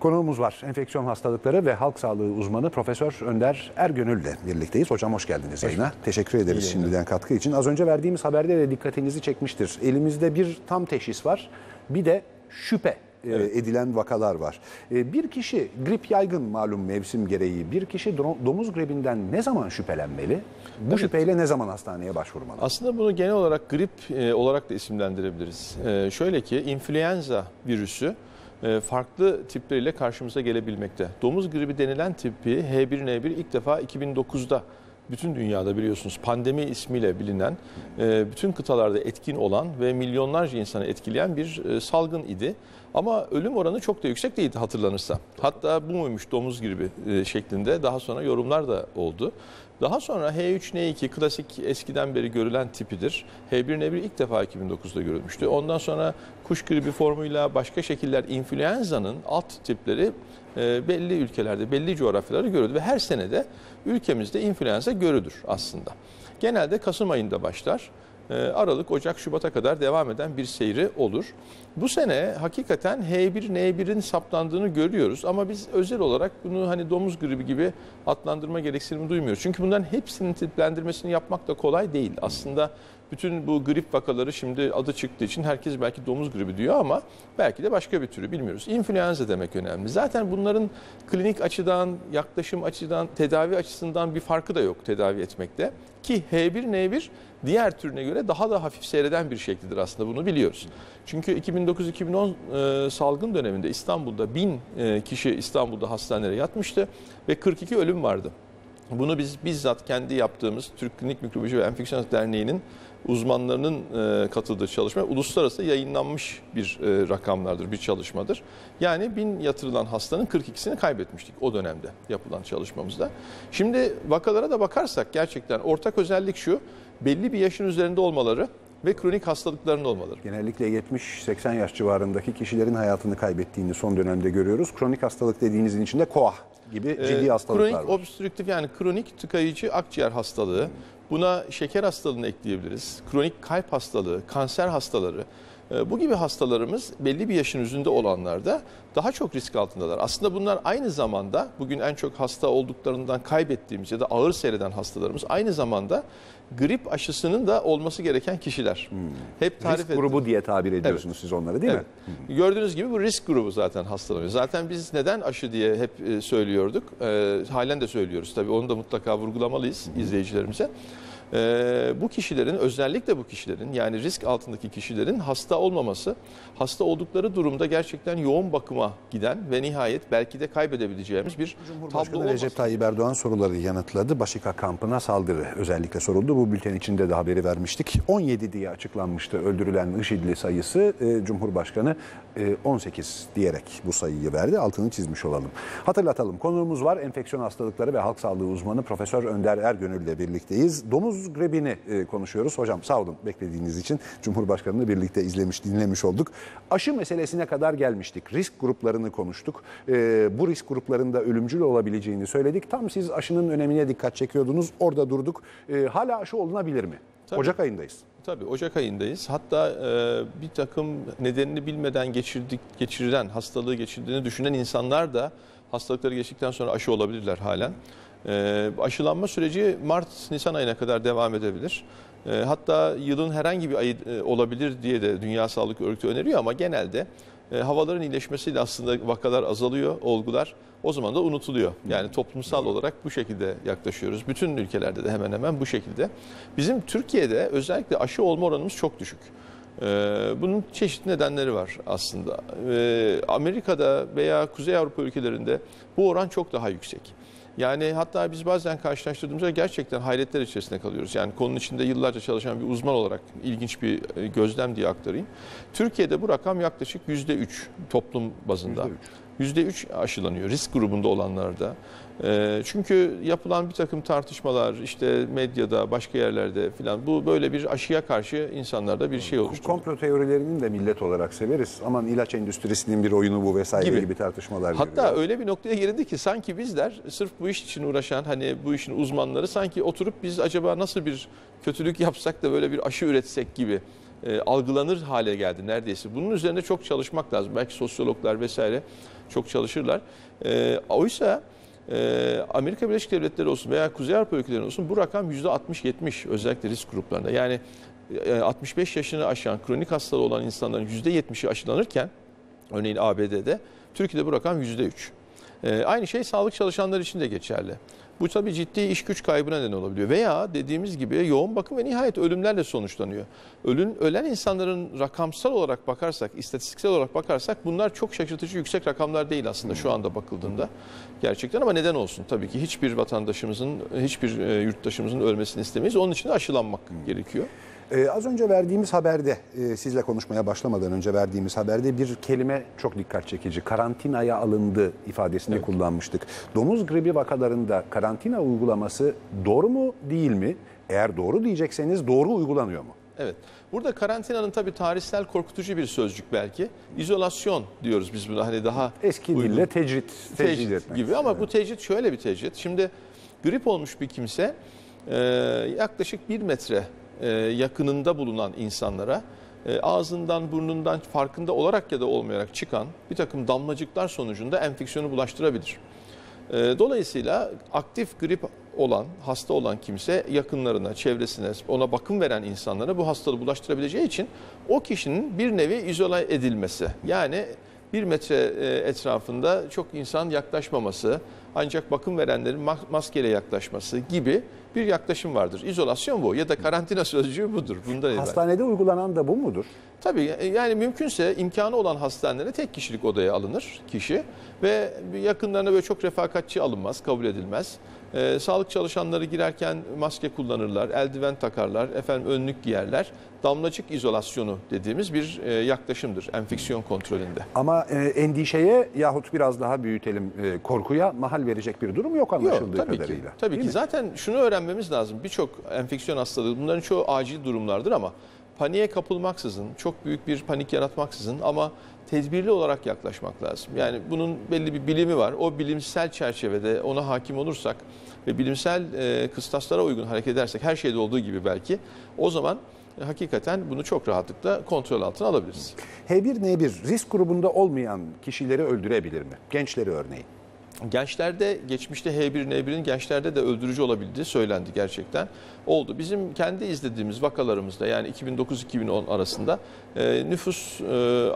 Konuğumuz var. Enfeksiyon hastalıkları ve halk sağlığı uzmanı Profesör Önder Ergönül ile birlikteyiz. Hocam hoş geldiniz yayına. Teşekkür ederiz İyi şimdiden katkı için. Az önce verdiğimiz haberde de dikkatinizi çekmiştir. Elimizde bir tam teşhis var. Bir de şüphe e, edilen vakalar var. E, Bir kişi grip yaygın malum mevsim gereği. Bir kişi do- domuz gribinden ne zaman şüphelenmeli? Bu şüpheyle ne zaman hastaneye başvurmalı? Aslında bunu genel olarak grip e, olarak da isimlendirebiliriz. Şöyle ki influenza virüsü farklı tipleriyle karşımıza gelebilmekte. Domuz gribi denilen tipi H1N1 ilk defa 2009'da bütün dünyada biliyorsunuz pandemi ismiyle bilinen, e, bütün kıtalarda etkin olan ve milyonlarca insanı etkileyen bir e, salgın idi. Ama ölüm oranı çok da yüksek değildi hatırlanırsa. Hatta bu muymuş domuz gribi e, şeklinde daha sonra yorumlar da oldu. Daha sonra H3N2 klasik eskiden beri görülen tipidir. H1N1 ilk defa 2009'da görülmüştü. Ondan sonra kuş gribi formuyla başka şekiller influenza'nın alt tipleri e, belli ülkelerde, belli coğrafyalarda görüldü ve her senede ülkemizde influenza görülür aslında. Genelde Kasım ayında başlar. E, Aralık, Ocak, Şubat'a kadar devam eden bir seyri olur. Bu sene hakikaten H1N1'in saptandığını görüyoruz ama biz özel olarak bunu hani domuz gribi gibi adlandırma gereksinimi duymuyoruz. Çünkü bunların hepsinin tiplendirmesini yapmak da kolay değil. Aslında bütün bu grip vakaları şimdi adı çıktığı için herkes belki domuz gribi diyor ama belki de başka bir türü bilmiyoruz. İnfluenza demek önemli. Zaten bunların klinik açıdan, yaklaşım açıdan, tedavi açısından bir farkı da yok tedavi etmekte. Ki H1N1 diğer türüne göre daha da hafif seyreden bir şeklidir aslında bunu biliyoruz. Çünkü 2009-2010 e, salgın döneminde İstanbul'da 1000 e, kişi İstanbul'da hastanelere yatmıştı ve 42 ölüm vardı. Bunu biz bizzat kendi yaptığımız Türk Klinik Mikroboloji ve Enfeksiyon Derneği'nin uzmanlarının e, katıldığı çalışma uluslararası yayınlanmış bir e, rakamlardır, bir çalışmadır. Yani bin yatırılan hastanın 42'sini kaybetmiştik o dönemde yapılan çalışmamızda. Şimdi vakalara da bakarsak gerçekten ortak özellik şu, belli bir yaşın üzerinde olmaları ve kronik hastalıkların olmaları. Genellikle 70-80 yaş civarındaki kişilerin hayatını kaybettiğini son dönemde görüyoruz. Kronik hastalık dediğinizin içinde koah gibi ciddi Ee, hastalıklar kronik var. obstrüktif yani kronik tıkayıcı akciğer hastalığı. Buna şeker hastalığını ekleyebiliriz. Kronik kalp hastalığı, kanser hastaları. Ee, Bu gibi hastalarımız belli bir yaşın üzerinde olanlarda daha çok risk altındalar. Aslında bunlar aynı zamanda bugün en çok hasta olduklarından kaybettiğimiz ya da ağır seyreden hastalarımız aynı zamanda grip aşısının da olması gereken kişiler. Hep tarif Hmm. Risk ettim. grubu diye tabir ediyorsunuz siz onları değil Evet. mi? Gördüğünüz gibi bu risk grubu zaten hastalanıyor. Zaten biz neden aşı diye hep e, söylüyorduk. E, halen de söylüyoruz tabii. Onu da mutlaka vurgulamalıyız izleyicilerimize. E, bu kişilerin özellikle bu kişilerin yani risk altındaki kişilerin hasta olmaması, hasta oldukları durumda gerçekten yoğun bakıma giden ve nihayet belki de kaybedebileceğimiz bir tablo olması. Recep Tayyip Erdoğan soruları yanıtladı. Başika kampına saldırı özellikle soruldu. Bu bülten içinde de haberi vermiştik. 17 diye açıklanmıştı öldürülen IŞİD'li sayısı. Ee, Cumhurbaşkanı e, 18 diyerek bu sayıyı verdi. Altını çizmiş olalım. Hatırlatalım. Konuğumuz var. Enfeksiyon hastalıkları ve halk sağlığı uzmanı Profesör Önder Ergönül ile birlikteyiz. Domuz gribini e, konuşuyoruz. Hocam sağ olun beklediğiniz için. Cumhurbaşkanı'nı birlikte izlemiş, dinlemiş olduk. Aşı meselesine kadar gelmiştik. Risk gruplarını konuştuk. Ee, bu risk gruplarında ölümcül olabileceğini söyledik. Tam siz aşının önemine dikkat çekiyordunuz. Orada durduk. Ee, hala aşı olunabilir mi? Tabii. Ocak ayındayız. Tabii Ocak ayındayız. Hatta e, bir takım nedenini bilmeden geçirdik, geçirilen, hastalığı geçirdiğini düşünen insanlar da hastalıkları geçtikten sonra aşı olabilirler halen. E, aşılanma süreci Mart-Nisan ayına kadar devam edebilir. E, hatta yılın herhangi bir ayı e, olabilir diye de Dünya Sağlık Örgütü öneriyor ama genelde e, havaların iyileşmesiyle aslında vakalar azalıyor, olgular o zaman da unutuluyor. Yani toplumsal olarak bu şekilde yaklaşıyoruz. Bütün ülkelerde de hemen hemen bu şekilde. Bizim Türkiye'de özellikle aşı olma oranımız çok düşük. Ee, Bunun çeşitli nedenleri var aslında. Ee, Amerika'da veya Kuzey Avrupa ülkelerinde bu oran çok daha yüksek. Yani hatta biz bazen karşılaştırdığımızda gerçekten hayretler içerisinde kalıyoruz. Yani konunun içinde yıllarca çalışan bir uzman olarak ilginç bir e, gözlem diye aktarayım. Türkiye'de bu rakam yaklaşık %3 toplum bazında. %3 aşılanıyor risk grubunda olanlarda. Ee, çünkü yapılan bir takım tartışmalar işte medyada başka yerlerde filan bu böyle bir aşıya karşı insanlarda bir şey oluşturuyor. Komplo teorilerinin de millet olarak severiz. Aman ilaç endüstrisinin bir oyunu bu vesaire gibi, Gibi. tartışmalar Hatta görüyoruz. öyle bir noktaya gelindi ki sanki bizler sırf bu iş için uğraşan hani bu işin uzmanları sanki oturup biz acaba nasıl bir kötülük yapsak da böyle bir aşı üretsek gibi e, algılanır hale geldi neredeyse. Bunun üzerine çok çalışmak lazım. Belki sosyologlar vesaire çok çalışırlar. E, oysa e, Amerika Birleşik Devletleri olsun veya Kuzey Avrupa ülkeleri olsun bu rakam %60-70 özellikle risk gruplarında. Yani e, 65 yaşını aşan kronik hastalığı olan insanların %70'i aşılanırken örneğin ABD'de Türkiye'de bu rakam %3. E, aynı şey sağlık çalışanları için de geçerli. Bu tabii ciddi iş güç kaybına neden olabiliyor. Veya dediğimiz gibi yoğun bakım ve nihayet ölümlerle sonuçlanıyor. Ölün, ölen insanların rakamsal olarak bakarsak, istatistiksel olarak bakarsak bunlar çok şaşırtıcı yüksek rakamlar değil aslında şu anda bakıldığında. Gerçekten ama neden olsun? Tabii ki hiçbir vatandaşımızın, hiçbir e, yurttaşımızın ölmesini istemeyiz. Onun için de aşılanmak gerekiyor. Ee, az önce verdiğimiz haberde, e, sizle konuşmaya başlamadan önce verdiğimiz haberde bir kelime çok dikkat çekici. Karantinaya alındı ifadesini kullanmıştık. Domuz gribi vakalarında karantina uygulaması doğru mu değil mi? Eğer doğru diyecekseniz doğru uygulanıyor mu? Evet. Burada karantinanın tabii tarihsel korkutucu bir sözcük belki. İzolasyon diyoruz biz buna hani daha Eski uygun. dille tecrit, tecrit, tecrit etmek. gibi ama bu tecrit şöyle bir tecrit. Şimdi grip olmuş bir kimse e, yaklaşık bir metre e, yakınında bulunan insanlara e, ağzından burnundan farkında olarak ya da olmayarak çıkan bir takım damlacıklar sonucunda enfeksiyonu bulaştırabilir. E, Dolayısıyla aktif grip olan, hasta olan kimse yakınlarına, çevresine, ona bakım veren insanlara bu hastalığı bulaştırabileceği için o kişinin bir nevi izole edilmesi. Yani bir metre etrafında çok insan yaklaşmaması, ancak bakım verenlerin ma- maskeyle yaklaşması gibi bir yaklaşım vardır. İzolasyon bu ya da karantina sözcüğü budur. Bundan ibaret. Hastanede uygulanan da bu mudur? Tabii e, yani mümkünse imkanı olan hastanelere tek kişilik odaya alınır kişi ve yakınlarına böyle çok refakatçi alınmaz, kabul edilmez. Ee, sağlık çalışanları girerken maske kullanırlar, eldiven takarlar, efendim önlük giyerler. Damlacık izolasyonu dediğimiz bir e, yaklaşımdır enfeksiyon kontrolünde. Ama e, endişeye yahut biraz daha büyütelim e, korkuya mahal verecek bir durum yok anlaşıldığı Yok, tabii kadarıyla. Ki, tabii Değil ki. mi? Zaten şunu öğrenmemiz lazım. Birçok enfeksiyon hastalığı bunların çoğu acil durumlardır ama paniğe kapılmaksızın, çok büyük bir panik yaratmaksızın ama tedbirli olarak yaklaşmak lazım. Yani bunun belli bir bilimi var. O bilimsel çerçevede ona hakim olursak ve bilimsel e, kıstaslara uygun hareket edersek her şeyde olduğu gibi belki o zaman e, hakikaten bunu çok rahatlıkla kontrol altına alabiliriz. H1N1 risk grubunda olmayan kişileri öldürebilir mi? Gençleri örneğin. Gençlerde geçmişte H1N1'in gençlerde de öldürücü olabildiği söylendi gerçekten. Oldu. Bizim kendi izlediğimiz vakalarımızda yani 2009-2010 arasında e, nüfus e,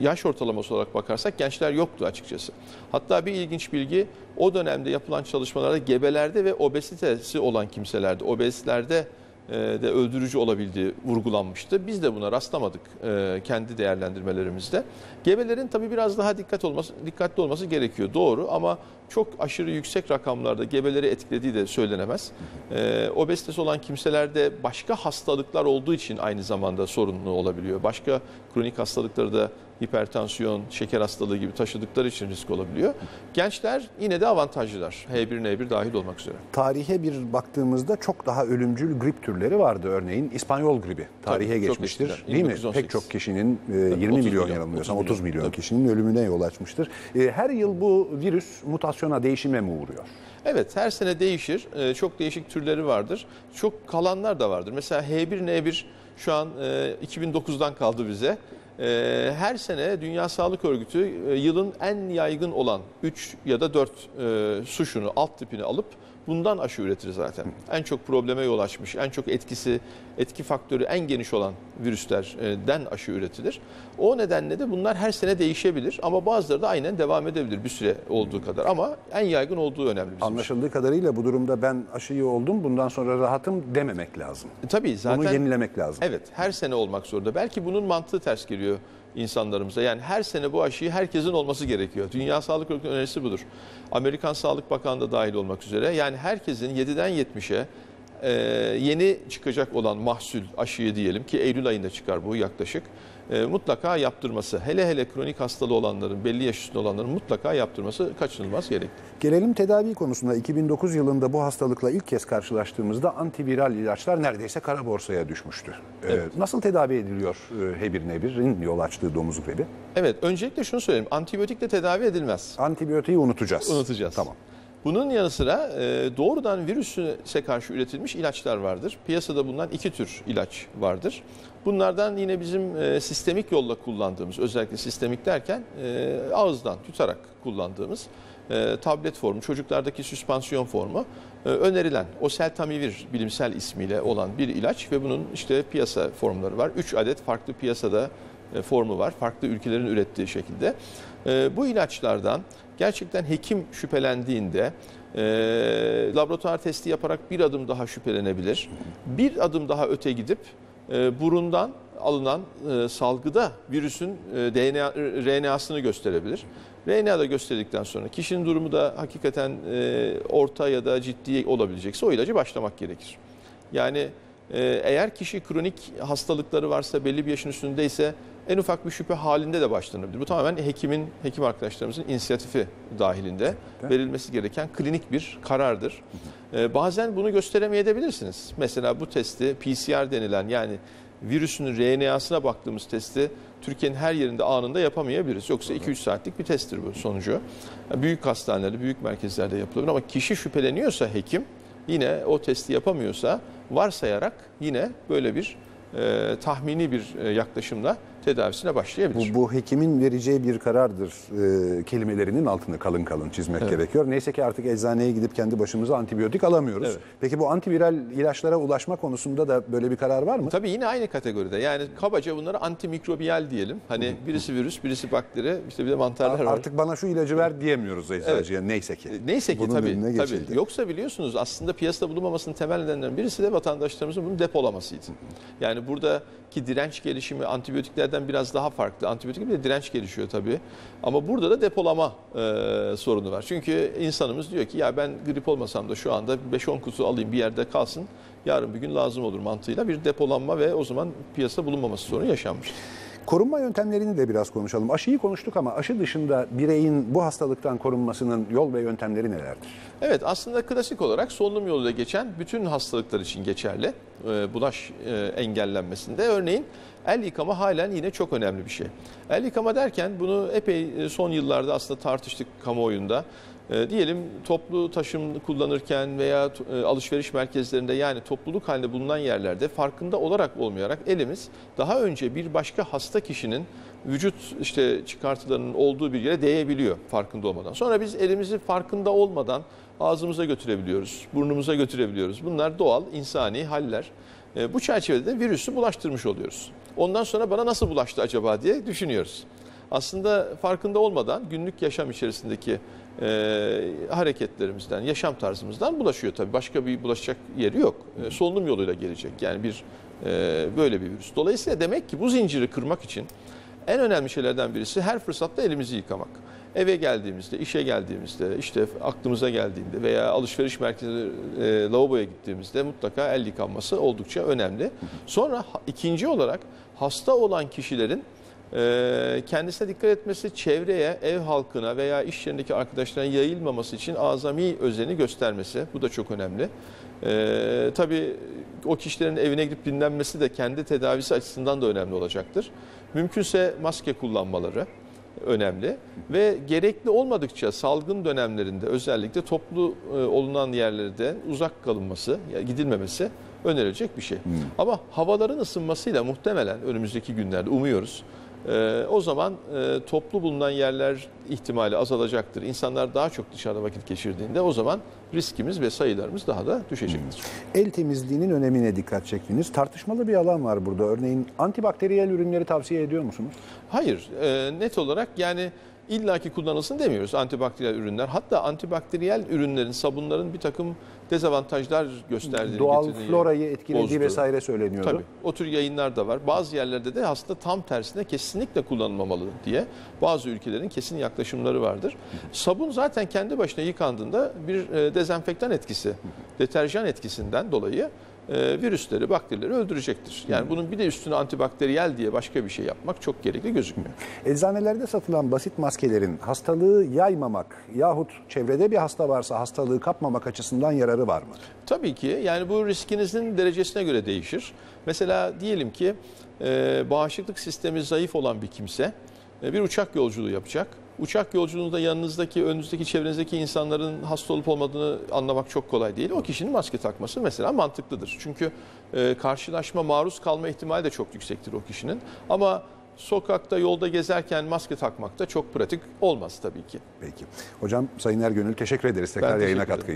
yaş ortalaması olarak bakarsak gençler yoktu açıkçası. Hatta bir ilginç bilgi o dönemde yapılan çalışmalarda gebelerde ve obezitesi olan kimselerde, obezlerde de öldürücü olabildiği vurgulanmıştı. Biz de buna rastlamadık e, kendi değerlendirmelerimizde. Gebelerin tabii biraz daha dikkat olması, dikkatli olması gerekiyor. Doğru ama çok aşırı yüksek rakamlarda gebeleri etkilediği de söylenemez. E, obezitesi olan kimselerde başka hastalıklar olduğu için aynı zamanda sorunlu olabiliyor. Başka kronik hastalıkları da hipertansiyon, şeker hastalığı gibi taşıdıkları için risk olabiliyor. Gençler yine de avantajlılar. H1N1 dahil olmak üzere. Tarihe bir baktığımızda çok daha ölümcül grip türleri vardı. Örneğin İspanyol gribi tarihe Tabii, geçmiştir. Değil mi? 1918. Pek çok kişinin e, 20 30 milyon milyon, yanılmıyorsam 30 30 milyon milyon, kişinin ölümüne yol açmıştır. E, Her yıl bu virüs mutasyona, değişime mi uğruyor? Evet her sene değişir. Ee, Çok değişik türleri vardır. Çok kalanlar da vardır. Mesela H1N1 şu an e, 2009'dan kaldı bize. E, Her sene Dünya Sağlık Örgütü e, yılın en yaygın olan 3 ya da 4 e, suşunu, alt tipini alıp bundan aşı üretir zaten. En çok probleme yol açmış, en çok etkisi, etki faktörü en geniş olan virüslerden aşı üretilir. O nedenle de bunlar her sene değişebilir ama bazıları da aynen devam edebilir bir süre olduğu kadar. Ama en yaygın olduğu önemli bizim için. Anlaşıldığı kadarıyla bu durumda ben aşıyı oldum bundan sonra rahatım dememek lazım. E, Tabii zaten Bunu yenilemek lazım. evet her sene olmak zorunda. Belki bunun mantığı ters geliyor insanlarımıza. Yani her sene bu aşıyı herkesin olması gerekiyor. Dünya Sağlık Örgütü'nün önerisi budur. Amerikan Sağlık Bakanlığı da dahil olmak üzere. Yani herkesin 7'den 70'e e, yeni çıkacak olan mahsul aşıyı diyelim ki Eylül ayında çıkar bu yaklaşık. e, mutlaka yaptırması. Hele hele kronik hastalığı olanların, belli yaş üstünde olanların mutlaka yaptırması kaçınılmaz gerekli. Gelelim tedavi konusunda 2009 yılında bu hastalıkla ilk kez karşılaştığımızda antiviral ilaçlar neredeyse kara borsaya düşmüştü. Ee, Nasıl tedavi ediliyor e, H1N1'in yol açtığı domuz gribi? Evet, öncelikle şunu söyleyeyim. Antibiyotikle tedavi edilmez. Antibiyotiği unutacağız. Unutacağız. Tamam. Bunun yanı sıra e, doğrudan virüse karşı üretilmiş ilaçlar vardır. Piyasada bulunan iki tür ilaç vardır. Bunlardan yine bizim e, sistemik yolla kullandığımız, özellikle sistemik derken e, ağızdan tutarak kullandığımız tablet formu, çocuklardaki süspansiyon formu e, önerilen oseltamivir bilimsel ismiyle olan bir ilaç ve bunun işte piyasa formları var. 3 adet farklı piyasada formu var. Farklı ülkelerin ürettiği şekilde. Bu ilaçlardan gerçekten hekim şüphelendiğinde e, laboratuvar testi yaparak bir adım daha şüphelenebilir. Bir adım daha öte gidip e, burundan alınan e, salgıda virüsün e, DNA, RNA'sını gösterebilir. RNA da gösterdikten sonra kişinin durumu da hakikaten e, orta ya da ciddi olabilecekse o ilacı başlamak gerekir. Yani eğer kişi kronik hastalıkları varsa belli bir yaşın üstündeyse en ufak bir şüphe halinde de başlanabilir. Bu tamamen hekimin, hekim arkadaşlarımızın inisiyatifi dahilinde verilmesi gereken klinik bir karardır. Ee, bazen bunu gösteremeyebilirsiniz. Mesela bu testi PCR denilen yani virüsün RNA'sına baktığımız testi Türkiye'nin her yerinde anında yapamayabiliriz. Yoksa 2-3 saatlik bir testtir bu sonucu. Büyük hastanelerde, büyük merkezlerde yapılabilir ama kişi şüpheleniyorsa hekim yine o testi yapamıyorsa varsayarak yine böyle bir e, tahmini bir e, yaklaşımla tedavisine başlayabilir. Bu, bu hekimin vereceği bir karardır e, kelimelerinin altını kalın kalın çizmek Evet. gerekiyor. Neyse ki artık eczaneye gidip kendi başımıza antibiyotik alamıyoruz. Evet. Peki bu antiviral ilaçlara ulaşma konusunda da böyle bir karar var mı? Tabii yine aynı kategoride. Yani kabaca bunlara antimikrobiyal diyelim. Hani birisi virüs, birisi bakteri, işte bir de mantarlar var. Artık bana şu ilacı ver diyemiyoruz eczacıya neyse ki. Neyse ki Bunun tabii, tabii. Yoksa biliyorsunuz aslında piyasada bulunmamasının temel nedenlerinden birisi de vatandaşlarımızın bunu depolamasıydı. Yani buradaki direnç gelişimi antibiyotiklerden biraz daha farklı. Antibiyotik bir de direnç gelişiyor tabii. Ama burada da depolama e, sorunu var. Çünkü insanımız diyor ki ya ben grip olmasam da şu anda 5-10 kutu alayım bir yerde kalsın. Yarın bir gün lazım olur mantığıyla bir depolanma ve o zaman piyasada bulunmaması sorunu yaşanmış. Korunma yöntemlerini de biraz konuşalım. Aşıyı konuştuk ama aşı dışında bireyin bu hastalıktan korunmasının yol ve yöntemleri nelerdir? Evet aslında klasik olarak solunum yoluyla geçen bütün hastalıklar için geçerli. Ee, Bulaş e, engellenmesinde örneğin el yıkama halen yine çok önemli bir şey. El yıkama derken bunu epey e, son yıllarda aslında tartıştık kamuoyunda. E, diyelim toplu taşım kullanırken veya e, alışveriş merkezlerinde yani topluluk halinde bulunan yerlerde farkında olarak olmayarak elimiz daha önce bir başka hasta kişinin vücut işte çıkartılarının olduğu bir yere değebiliyor farkında olmadan. Sonra biz elimizi farkında olmadan ağzımıza götürebiliyoruz, burnumuza götürebiliyoruz. Bunlar doğal, insani haller. E, bu çerçevede de virüsü bulaştırmış oluyoruz. Ondan sonra bana nasıl bulaştı acaba diye düşünüyoruz. Aslında farkında olmadan günlük yaşam içerisindeki e, hareketlerimizden, yaşam tarzımızdan bulaşıyor tabii. Başka bir bulaşacak yeri yok. E, solunum yoluyla gelecek yani bir e, böyle bir virüs. Dolayısıyla demek ki bu zinciri kırmak için en önemli şeylerden birisi her fırsatta elimizi yıkamak. Eve geldiğimizde, işe geldiğimizde, işte aklımıza geldiğinde veya alışveriş merkezi e, lavaboya gittiğimizde mutlaka el yıkanması oldukça önemli. Sonra ikinci olarak hasta olan kişilerin kendisine dikkat etmesi, çevreye, ev halkına veya iş yerindeki arkadaşlarına yayılmaması için azami özeni göstermesi. Bu da çok önemli. E, tabii o kişilerin evine gidip dinlenmesi de kendi tedavisi açısından da önemli olacaktır. Mümkünse maske kullanmaları önemli ve gerekli olmadıkça salgın dönemlerinde özellikle toplu e, olunan yerlerde uzak kalınması, gidilmemesi önerilecek bir şey. Ama havaların ısınmasıyla muhtemelen önümüzdeki günlerde umuyoruz. E, o zaman e, toplu bulunan yerler ihtimali azalacaktır. İnsanlar daha çok dışarıda vakit geçirdiğinde o zaman riskimiz ve sayılarımız daha da düşecektir. El temizliğinin önemine dikkat çektiniz. Tartışmalı bir alan var burada. Örneğin antibakteriyel ürünleri tavsiye ediyor musunuz? Hayır, e, net olarak yani illaki kullanılsın demiyoruz antibakteriyel ürünler. Hatta antibakteriyel ürünlerin, sabunların bir takım dezavantajlar gösterdiğini Doğal florayı etkilediği bozdu. vesaire söyleniyordu. Tabii. O tür yayınlar da var. Bazı yerlerde de aslında tam tersine kesinlikle kullanılmamalı diye bazı ülkelerin kesin yaklaşımları vardır. Sabun zaten kendi başına yıkandığında bir e, dezenfektan etkisi, deterjan etkisinden dolayı virüsleri, bakterileri öldürecektir. Yani bunun bir de üstüne antibakteriyel diye başka bir şey yapmak çok gerekli gözükmüyor. Eczanelerde satılan basit maskelerin hastalığı yaymamak yahut çevrede bir hasta varsa hastalığı kapmamak açısından yararı var mı? Tabii ki yani bu riskinizin derecesine göre değişir. Mesela diyelim ki e, bağışıklık sistemi zayıf olan bir kimse e, bir uçak yolculuğu yapacak Uçak yolculuğunda yanınızdaki, önünüzdeki, çevrenizdeki insanların hasta olup olmadığını anlamak çok kolay değil. O kişinin maske takması mesela mantıklıdır. Çünkü e, karşılaşma, maruz kalma ihtimali de çok yüksektir o kişinin. Ama sokakta, yolda gezerken maske takmak da çok pratik olmaz tabii ki. Peki. Hocam Sayın Ergönül teşekkür ederiz tekrar teşekkür yayına katkı